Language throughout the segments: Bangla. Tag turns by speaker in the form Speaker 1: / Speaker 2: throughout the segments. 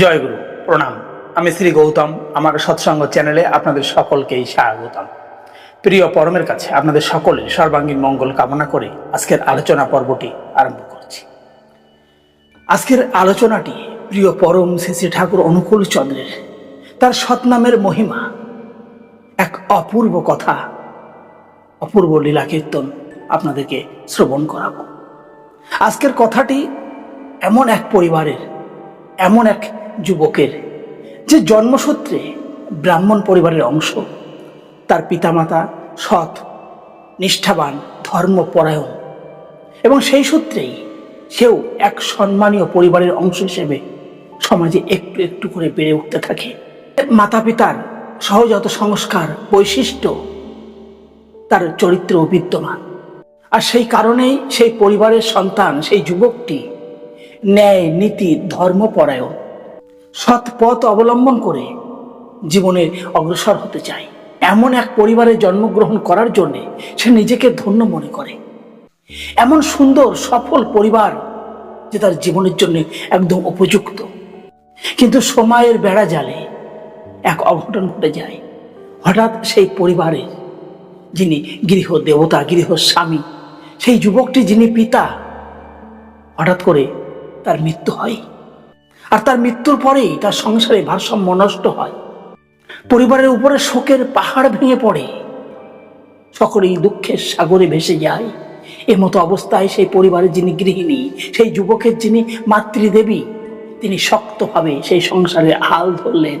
Speaker 1: জয়গুরু, প্রণাম। আমি শ্রী গৌতম, আমার সৎসঙ্গ চ্যানেলে আপনাদের সকলকেই স্বাগতম। প্রিয় পরমের কাছে আপনাদের সকলের সর্বাঙ্গীন মঙ্গল কামনা করে আজকের আলোচনা পর্বটি আরম্ভ করছি। আজকের আলোচনাটি প্রিয় পরম শ্রী শ্রী ঠাকুর অনুকূল চন্দ্রের, তার সৎনামের মহিমা। এক অপূর্ব কথা, অপূর্ব লীলা কীর্তন আপনাদেরকে শ্রবণ করাবো। আজকের কথাটি এমন এক পরিবারের, এমন এক যুবকের, যে জন্মসূত্রে ব্রাহ্মণ পরিবারের অংশ, তার পিতামাতা সৎ, নিষ্ঠাবান, ধর্মপরায়ণ এবং সেই সূত্রেই সেও এক সম্মানীয় পরিবারের অংশ হিসেবে সমাজে একটু একটু করে বেড়ে উঠতে থাকে। মাতা পিতার সহজাত সংস্কার বৈশিষ্ট্য তার চরিত্র বিদ্যমান আর সেই কারণেই সেই পরিবারের সন্তান, সেই যুবকটি ন্যায়, নীতি, ধর্মপরায়ণ। সৎ পথ অবলম্বন করে জীবনে অগ্রসর হতে চায়। এমন এক পরিবারে জন্মগ্রহণ করার জন্যে সে নিজেকে ধন্য মনে করে। এমন সুন্দর, সফল পরিবার যে তার জীবনের জন্য একদম উপযুক্ত। কিন্তু সময়ের বেড়া জালে এক অঘটন ঘটে যায়। হঠাৎ সেই পরিবারের যিনি গৃহ দেবতা, গৃহ স্বামী, সেই যুবকটি যিনি পিতা, হঠাৎ করে তার মৃত্যু হয়। আর তার মৃত্যুর পরেই তার সংসারে ভারসাম্য নষ্ট হয়। পরিবারের উপরে শোকের পাহাড় ভেঙে পড়ে। সকলেই দুঃখের সাগরে ভেসে যায়। এমতো অবস্থায় সেই পরিবারের যিনি গৃহিণী, সেই যুবকের যিনি মাতৃদেবী, তিনি শক্তভাবে সেই সংসারে হাল ধরলেন।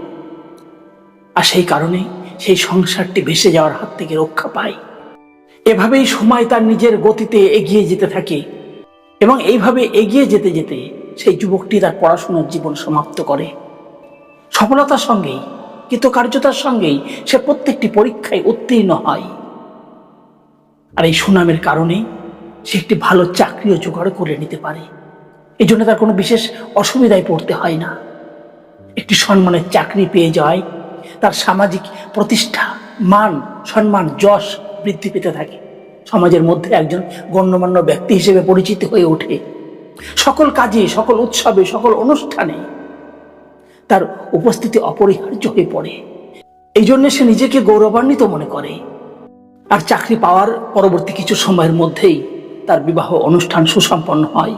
Speaker 1: আর সেই কারণে সেই সংসারটি ভেসে যাওয়ার হাত থেকে রক্ষা পায়। এভাবেই সময় তার নিজের গতিতে এগিয়ে যেতে থাকে এবং এইভাবে এগিয়ে যেতে যেতে সেই যুবকটি তার পড়াশোনার জীবন সমাপ্ত করে। সফলতার সঙ্গেই, কৃতকার্যতার সঙ্গেই সে প্রত্যেকটি পরীক্ষায় উত্তীর্ণ হয়। আর এই সুনামের কারণে সে একটি ভালো চাকরিও জোগাড় করে নিতে পারে। এই জন্য তার কোনো বিশেষ অসুবিধায় পড়তে হয় না। একটি সম্মানের চাকরি পেয়ে যায়, তার সামাজিক প্রতিষ্ঠা, মান, সম্মান, যশ বৃদ্ধি পেতে থাকে। সমাজের মধ্যে একজন গণ্যমান্য ব্যক্তি হিসেবে পরিচিত হয়ে ওঠে। সকল কাজে, সকল উৎসবে, সকল অনুষ্ঠানে তার উপস্থিতি অপরিহার্য হয়ে পড়ে। এই জন্য সে নিজেকে গৌরবান্বিত মনে করে। আর চাকরি পাওয়ার পরবর্তী কিছু সময়ের মধ্যেই তার বিবাহ অনুষ্ঠান সুসম্পন্ন হয়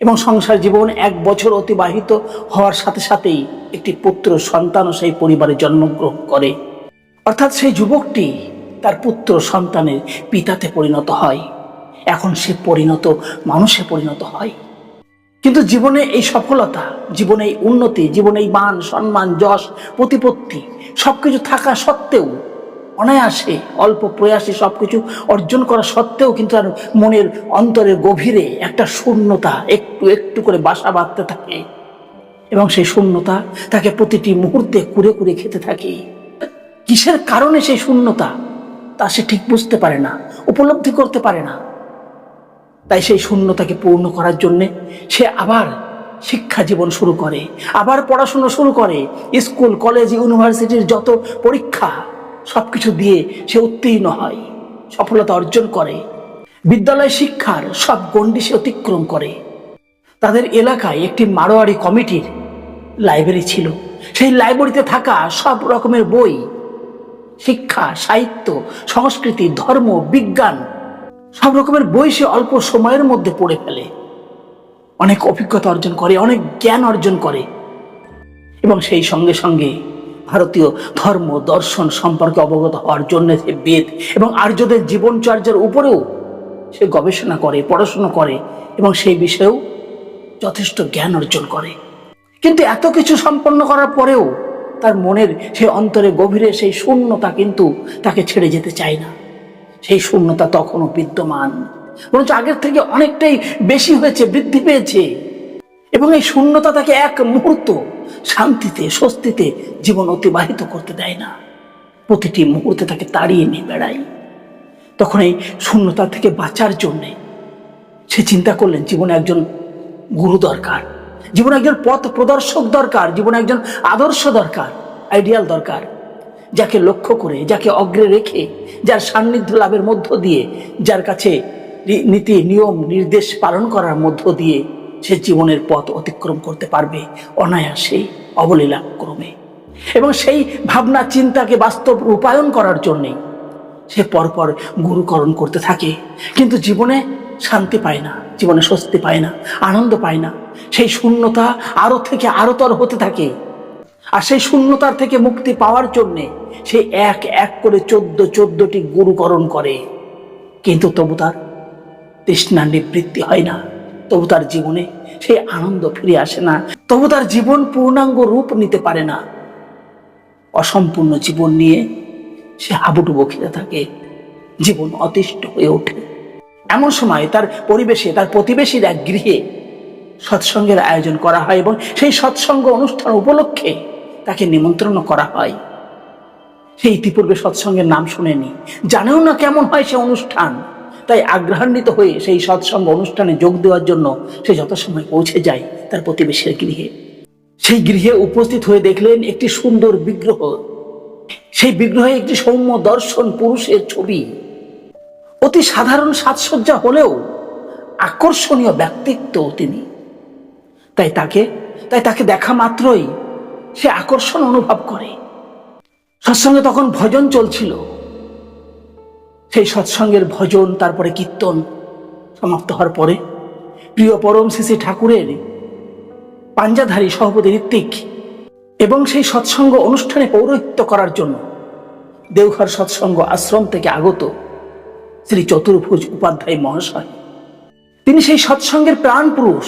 Speaker 1: এবং সংসার জীবন এক বছর অতিবাহিত হওয়ার সাথে সাথেই একটি পুত্র সন্তানও সেই পরিবারে জন্মগ্রহণ করে। অর্থাৎ সেই যুবকটি তার পুত্র সন্তানের পিতাতে পরিণত হয়। এখন সে পরিণত, মানুষে পরিণত হয়। কিন্তু জীবনে এই সফলতা, জীবনে এই উন্নতি, জীবনে এই মান, সম্মান, যশ, প্রতিপত্তি, সবকিছু থাকা সত্ত্বেও, অনায়াসে, অল্প প্রয়াসে সবকিছু অর্জন করা সত্ত্বেও কিন্তু তার মনের অন্তরের গভীরে একটা শূন্যতা একটু একটু করে বাসা বাঁধতে থাকে। এবং সেই শূন্যতা তাকে প্রতিটি মুহূর্তে কুরে কুরে খেতে থাকে। কিসের কারণে সেই শূন্যতা, তা সে ঠিক বুঝতে পারে না, উপলব্ধি করতে পারে না। তাই সেই শূন্যতাকে পূর্ণ করার জন্যে সে আবার শিক্ষা জীবন শুরু করে, আবার পড়াশুনো শুরু করে, স্কুল, কলেজ, ইউনিভার্সিটির যত পরীক্ষা সব কিছু দিয়ে সে উত্তীর্ণ হয়, সফলতা অর্জন করে। বিদ্যালয় শিক্ষার সব গণ্ডি সে অতিক্রম করে। তাদের এলাকায় একটি মারোয়ারি কমিটির লাইব্রেরি ছিল। সেই লাইব্রেরিতে থাকা সব রকমের বই, শিক্ষা, সাহিত্য, সংস্কৃতি, ধর্ম, বিজ্ঞান সব রকমের বই সে অল্প সময়ের মধ্যে পড়ে ফেলে। অনেক অভিজ্ঞতা অর্জন করে, অনেক জ্ঞান অর্জন করে। এবং সেই সঙ্গে সঙ্গে ভারতীয় ধর্ম, দর্শন সম্পর্কে অবগত হওয়ার জন্য সে বেদ এবং আর্যদের জীবনচর্যার উপরেও সে গবেষণা করে, পড়াশুনো করে এবং সেই বিষয়েও যথেষ্ট জ্ঞান অর্জন করে। কিন্তু এত কিছু সম্পন্ন করার পরেও তার মনের সেই অন্তরে গভীরে সেই শূন্যতা কিন্তু তাকে ছেড়ে যেতে চায় না। সেই শূন্যতা তখনও বিদ্যমান। বরঞ্চ আগের থেকে অনেকটাই বেশি হয়েছে, বৃদ্ধি পেয়েছে। এবং এই শূন্যতা তাকে এক মুহূর্ত শান্তিতে, স্বস্তিতে জীবন অতিবাহিত করতে দেয় না। প্রতিটি মুহূর্তে তাকে তাড়িয়ে নিয়ে বেড়ায়। তখন এই শূন্যতা থেকে বাঁচার জন্যে সে চিন্তা করলেন, জীবনে একজন গুরু দরকার। জীবনে একজন পথ প্রদর্শক দরকার। জীবনে একজন আদর্শ দরকার। আইডিয়াল দরকার। যাকে লক্ষ্য করে, যাকে অগ্রে রেখে, যার সান্নিধ্য লাভের মধ্য দিয়ে, যার কাছে নীতি, নিয়ম, নির্দেশ পালন করার মধ্য দিয়ে সে জীবনের পথ অতিক্রম করতে পারবে অনায়াসে অবলীলাক্রমে এবং সেই ভাবনা, চিন্তাকে বাস্তব রূপায়ণ করার জন্যে সে পরপর গুরুকরণ করতে থাকে। কিন্তু জীবনে শান্তি পায় না, জীবনে স্বস্তি পায় না, আনন্দ পায় না। সেই শূন্যতা আরও থেকে আরোতর হতে থাকে। আর সেই শূন্যতার থেকে মুক্তি পাওয়ার জন্যে সে এক এক করে চোদ্দ চোদ্দটি গুরুকরণ করে। কিন্তু তবু তার তৃষ্ণা নিবৃত্তি হয় না। তবু তার জীবনে সেই আনন্দ ফিরে আসে না। তবু তার জীবন পূর্ণাঙ্গ রূপ নিতে পারে না। অসম্পূর্ণ জীবন নিয়ে সে হাবুডুবু খেতে থাকে। জীবন অতিষ্ঠ হয়ে ওঠে। এমন সময় তার পরিবেশে, তার প্রতিবেশীর এক গৃহে সৎসঙ্গের আয়োজন করা হয় এবং সেই সৎসঙ্গ অনুষ্ঠান উপলক্ষে তাকে নিমন্ত্রণ করা হয়। সে ইতিপূর্বে সৎসঙ্গের নাম শুনেনি। জানেও না কেমন হয় সে অনুষ্ঠান। তাই আগ্রহান্বিত হয়ে সেই সৎসঙ্গ অনুষ্ঠানে যোগ দেওয়ার জন্য সে যত সময় পৌঁছে যায় তার প্রতিবেশীর গৃহে। সেই গৃহে উপস্থিত হয়ে দেখলেন একটি সুন্দর বিগ্রহ। সেই বিগ্রহে একটি সৌম্য দর্শন পুরুষের ছবি। অতি সাধারণ সাজসজ্জা হলেও আকর্ষণীয় ব্যক্তিত্ব তিনি। তাই তাকে তাই তাকে দেখা মাত্রই সে আকর্ষণ অনুভব করে। সৎসঙ্গে তখন ভজন চলছিল। সেই সৎসঙ্গের ভজন, তারপরে কীর্তন সমাপ্ত হওয়ার পরে প্রিয় পরম শ্রী ঠাকুরের পাঞ্জাধারী সভাপতি ঋত্বিক এবং সেই সৎসঙ্গ অনুষ্ঠানে পৌরোহিত্য করার জন্য দেওঘর সৎসঙ্গ আশ্রম থেকে আগত শ্রী চতুর্ভুজ উপাধ্যায় মহাশয়। তিনি সেই সৎসঙ্গের প্রাণ পুরুষ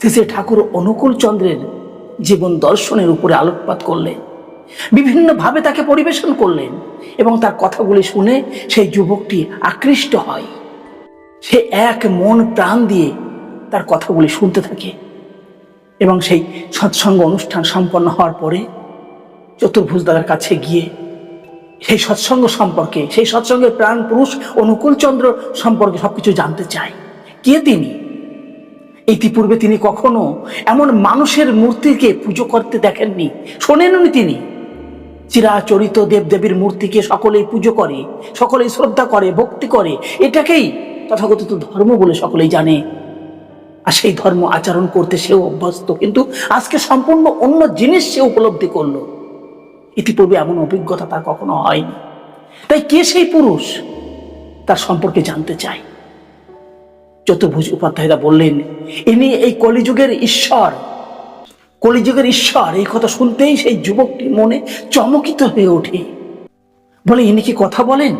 Speaker 1: শ্রী শ্রী ঠাকুর অনুকূল চন্দ্রের জীবন দর্শনের উপরে আলোকপাত করলেন বিভিন্নভাবে তাকে পরিবেশন করলেন এবং তার কথাগুলি শুনে সেই যুবকটি আকৃষ্ট হয়। সে এক মন প্রাণ দিয়ে তার কথাগুলি শুনতে থাকে এবং সেই সৎসঙ্গ অনুষ্ঠান সম্পন্ন হওয়ার পরে চতুর্ভুজ দাদার কাছে গিয়ে সেই সৎসঙ্গ সম্পর্কে, সেই সৎসঙ্গের প্রাণ পুরুষ অনুকূল চন্দ্র সম্পর্কে সবকিছু জানতে চায়। কে তিনি? ইতিপূর্বে তিনি কখনো এমন মানুষের মূর্তিকে পুজো করতে দেখেননি। শোনেননি তিনি। চিরাচরিত দেবদেবীর মূর্তিকে সকলেই পুজো করে, সকলেই শ্রদ্ধা করে, ভক্তি করে। এটাকেই তথাকথিত ধর্ম বলে সকলেই জানে। আর সেই ধর্ম আচরণ করতে সেও অভ্যস্ত। কিন্তু আজকে সম্পূর্ণ অন্য জিনিস সে উপলব্ধি করল। ইতিপূর্বে এমন অভিজ্ঞতা তার কখনো হয়নি। তাই কে সেই পুরুষ? তার সম্পর্কে জানতে চাই। চতুর্ভুজ উপাধ্যায়রা বললেন, ইনি এই কলিযুগের ঈশ্বর। কলিযুগের ঈশ্বর, এই কথা শুনতেই সেই যুবকটির মনে চমকিত হয়ে ওঠে। বলে, ইনি কি কথা বলেন?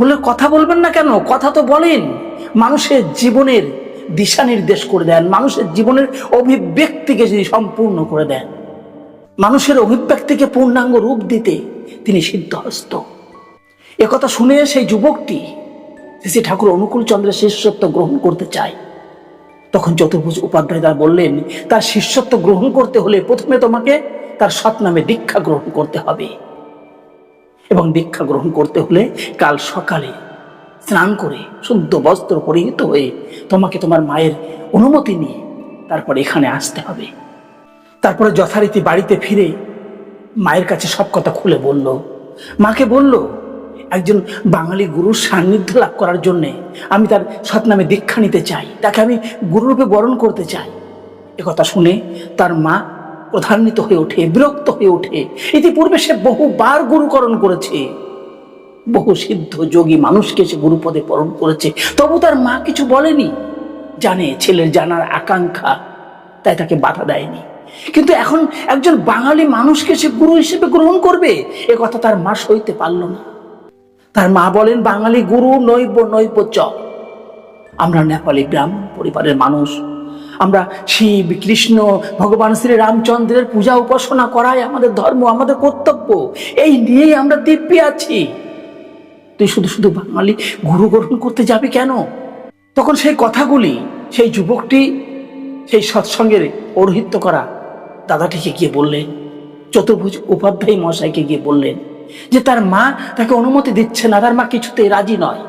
Speaker 1: বলে, কথা বলবেন না কেন? কথা তো বলেন। মানুষের জীবনের দিশা নির্দেশ করে দেন। মানুষের জীবনের অভিব্যক্তিকে যদি সম্পূর্ণ করে দেন। মানুষের অভিব্যক্তিকে পূর্ণাঙ্গ রূপ দিতে তিনি সিদ্ধহস্ত। একথা শুনে সেই যুবকটি শ্রী ঠাকুর অনুকূল চন্দ্রের শিষ্যত্ব গ্রহণ করতে চায়। তখন চতুর্ভুজ উপাধ্যায় তার বললেন, তার শিষ্যত্ব গ্রহণ করতে হলে প্রথমে তোমাকে তার সৎ নামে দীক্ষা গ্রহণ করতে হবে। এবং দীক্ষা গ্রহণ করতে হলে কাল সকালে স্নান করে, শুদ্ধ বস্ত্র পরিহিত হয়ে তোমাকে তোমার মায়ের অনুমতি নিয়ে তারপর এখানে আসতে হবে। তারপরে যথারীতি বাড়িতে ফিরে মায়ের কাছে সব কথা খুলে বলল। মাকে বলল একজন বাঙালি গুরুর সান্নিধ্য লাভ করার জন্যে আমি তার সৎনামে দীক্ষা নিতে চাই। তাকে আমি গুরুরূপে বরণ করতে চাই। কথা শুনে তার মা প্রধান্বিত হয়ে ওঠে, বিরক্ত হয়ে ওঠে। ইতিপূর্বে সে বহুবার গুরুকরণ করেছে। বহু সিদ্ধ যোগী মানুষকে সে গুরুপদে বরণ করেছে। তবু তার মা কিছু বলেনি। জানে ছেলের জানার আকাঙ্ক্ষা, তাই তাকে বাধা দেয়নি। কিন্তু এখন একজন বাঙালি মানুষকে সে গুরু হিসেবে গ্রহণ করবে, এ কথা তার মা সইতে পারল না। তার মা বলেন, বাঙালি গুরু নৈব নৈব চ আমরা নেপালি ব্রাহ্মণ পরিবারের মানুষ। আমরা শিব, কৃষ্ণ, ভগবান শ্রী রামচন্দ্রের পূজা উপাসনা করাই আমাদের ধর্ম, আমাদের কর্তব্য। এই নিয়েই আমরা দিব্যে আছি। তুই শুধু শুধু বাঙালি গুরু গ্রহণ করতে যাবি কেন? তখন সেই কথাগুলি, সেই যুবকটি, সেই সৎসঙ্গের পৌরোহিত্য করা দাদাটিকে গিয়ে বললেন, চতুর্ভুজ উপাধ্যায় মশাইকে গিয়ে বললেন যে তার মা তাকে অনুমতি দিচ্ছে না, তার মা কিছুতে রাজি নয়।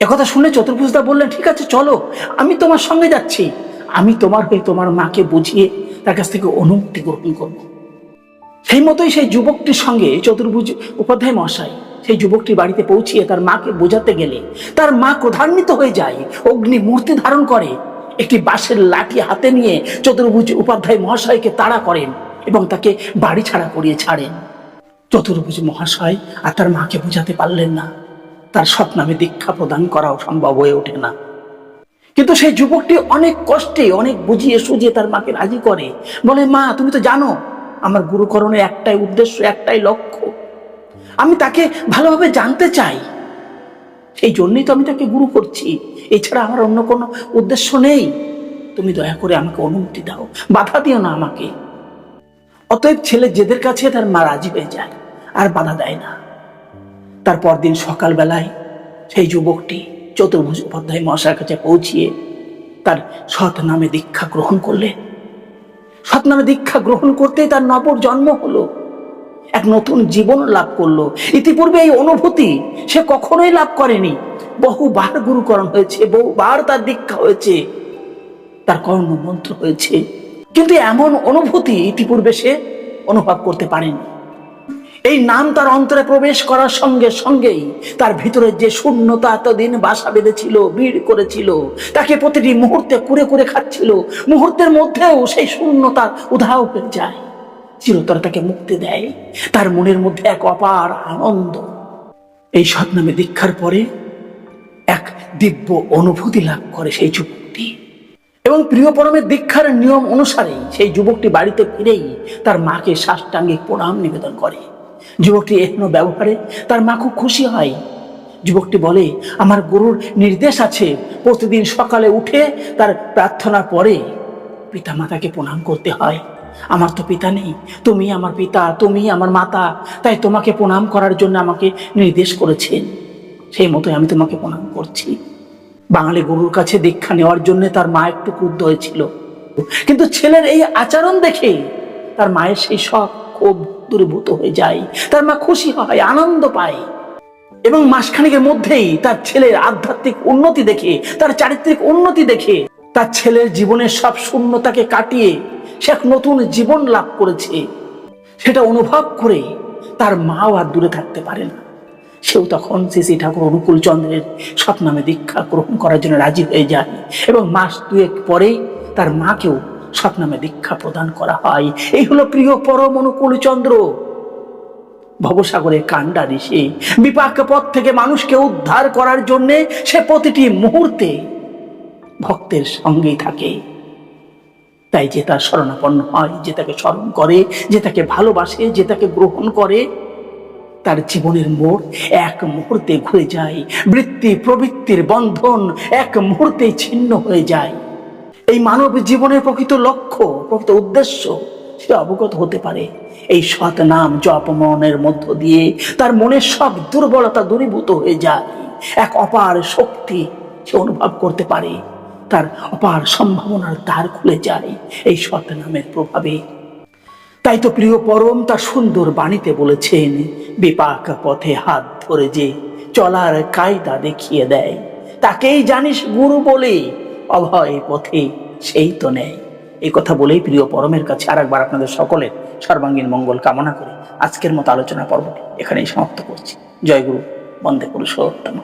Speaker 1: একথা শুনে চতুর্ভুজদা বললেন, ঠিক আছে, চলো, আমি তোমার সঙ্গে যাচ্ছি। আমি তোমার হয়ে তোমার মাকে বুঝিয়ে তার কাছ থেকে অনুমতি গ্রহণ করব। সেই মতোই সেই যুবকটির সঙ্গে চতুর্ভুজ উপাধ্যায় মশাই সেই যুবকটি বাড়িতে পৌঁছিয়ে তার মাকে বোঝাতে গেলে তার মা ক্রধান্বিত হয়ে যায়, অগ্নি মূর্তি ধারণ করে, একটি বাঁশের লাঠি হাতে নিয়ে চতুর্ভুজ উপাধ্যায় মহাশয়কে তাড়া করেন এবং তাকে বাড়ি ছাড়া করিয়ে ছাড়েন। চতুর্ভুজ মহাশয় আর তার মাকে বোঝাতে পারলেন না। তার সৎ নামে দীক্ষা প্রদান করাও সম্ভব হয়ে ওঠে না। কিন্তু সেই যুবকটি অনেক কষ্টে, অনেক বুঝিয়ে সুঝিয়ে তার মাকে রাজি করে। বলে, মা, তুমি তো জানো, আমার গুরুকরণের একটাই উদ্দেশ্য, একটাই লক্ষ্য। আমি তাকে ভালোভাবে জানতে চাই। সেই জন্যই তো আমি তাকে গুরু করছি। এছাড়া আমার অন্য কোনো উদ্দেশ্য নেই। তুমি দয়া করে আমাকে অনুমতি দাও। বাধা দিও না আমাকে। অতএব ছেলে যেদের কাছে তার মা রাজি হয়ে যায়। আর বাধা দেয় না। তার পরদিন সকালবেলায় সেই যুবকটি চতুর্ভুজ উপাধ্যায় মহাশয়ের কাছে পৌঁছিয়ে তার সৎ নামে দীক্ষা গ্রহণ করলেন সৎ নামে দীক্ষা গ্রহণ করতেই তার নবর জন্ম হলো। এক নতুন জীবন লাভ করল। ইতিপূর্বে এই অনুভূতি সে কখনোই লাভ করেনি। বহুবার গুরুকরণ হয়েছে, বহুবার তার দীক্ষা হয়েছে। তার কর্ণ মন্ত্র হয়েছে। কিন্তু এমন অনুভূতি ইতিপূর্বে সে অনুভব করতে পারেনি। এই নাম তার অন্তরে প্রবেশ করার সঙ্গে সঙ্গেই তার ভিতরে যে শূন্যতা এতদিন বাসা বেঁধেছিল, ভিড় করেছিল, তাকে প্রতিটি মুহূর্তে কুরে কুরে খাচ্ছিল, মুহূর্তের মধ্যেও সেই শূন্যতা উধাও হয়ে যায়। চিরতর তাকে মুক্তি দেয়, তার মনের মধ্যে এক অপার আনন্দ। এই সৎনামে দীক্ষার পরে এক দিব্য অনুভূতি লাভ করে সেই যুবকটি। এবং প্রিয় পরমের দীক্ষার নিয়ম অনুসারে সেই যুবকটি বাড়িতে ফিরেই তার মাকে সাষ্টাঙ্গিক প্রণাম নিবেদন করে। যুবকটি এহন ব্যবহারে, তার মা খুব খুশি হয়। যুবকটি বলে, আমার গুরুর নির্দেশ আছে, প্রতিদিন সকালে উঠে তার প্রার্থনা পরে পিতা মাতাকে প্রণাম করতে হয়। আমার তো পিতা নেই, তুমি আমার পিতা, তুমি আমার মাতা, তাই তোমাকে প্রণাম করার জন্য আমাকে নির্দেশ করেছেন। সেই মতোই আমি তোমাকে প্রণাম করছি। বাঙালি গুরুর কাছে দীক্ষা নেওয়ার জন্য তার মা একটু ক্রুদ্ধ হয়েছিল। কিন্তু ছেলের এই আচরণ দেখে তার মায়ের সেই শখ খুব দূরীভূত হয়ে যায়। তার মা খুশি হয়, আনন্দ পায়। এবং মাসখানেকের মধ্যেই তার ছেলের আধ্যাত্মিক উন্নতি দেখে, তার চারিত্রিক উন্নতি দেখে, তার ছেলের জীবনের সব শূন্যতাকে কাটিয়ে সে এক নতুন জীবন লাভ করেছে। সেটা অনুভব করে তার মাও আর দূরে থাকতে পারে না। সেও তখন শ্রী শ্রী ঠাকুর অনুকূল চন্দ্রের সৎনামে দীক্ষা গ্রহণ করার জন্য রাজি হয়ে যায়। এবং মাস দুয়েক পরেই তার মাকেও সৎনামে দীক্ষা প্রদান করা হয়। এই হলো প্রিয় পরম অনুকূল চন্দ্র ভবসাগরে কাণ্ডা ঋষি বিপাক পথ থেকে মানুষকে উদ্ধার করার জন্য সে প্রতিটি মুহূর্তে ভক্তের সঙ্গেই থাকে। তাই যে তার শরণাপন্ন হয়, যে তাকে স্মরণ করে, যে তাকে ভালোবাসে, যে তাকে গ্রহণ করে, তার জীবনের মোড় এক মুহূর্তে ঘুরে যায়। বৃত্তি প্রবৃত্তির বন্ধন এক মুহূর্তে ছিন্ন হয়ে যায়। এই মানব জীবনের প্রকৃত লক্ষ্য, প্রকৃত উদ্দেশ্য সে অবগত হতে পারে। এই সৎ নাম জপ মনের মধ্য দিয়ে তার মনের সব দুর্বলতা দূরীভূত হয়ে যায়। এক অপার শক্তি সে অনুভব করতে পারে। তার অপার সম্ভাবনার দ্বার খুলে যায় এই সৎ নামের প্রভাবে। তাই তো প্রিয় পরম তার সুন্দর বাণীতে বলেছেন, বিপাক পথে হাত ধরে যে চলার কায়দা দেখিয়ে দেয়। তাকেই জানিস গুরু বলে। অভয় পথে সেই তো নেয় এই কথা বলেই প্রিয় পরমের কাছে আর একবার আপনাদের সকলের সর্বাঙ্গীন মঙ্গল কামনা করে। আজকের মতো আলোচনা পর্বটি এখানেই সমাপ্ত করছি। জয়গুরু বন্দে পুরুষোত্তম।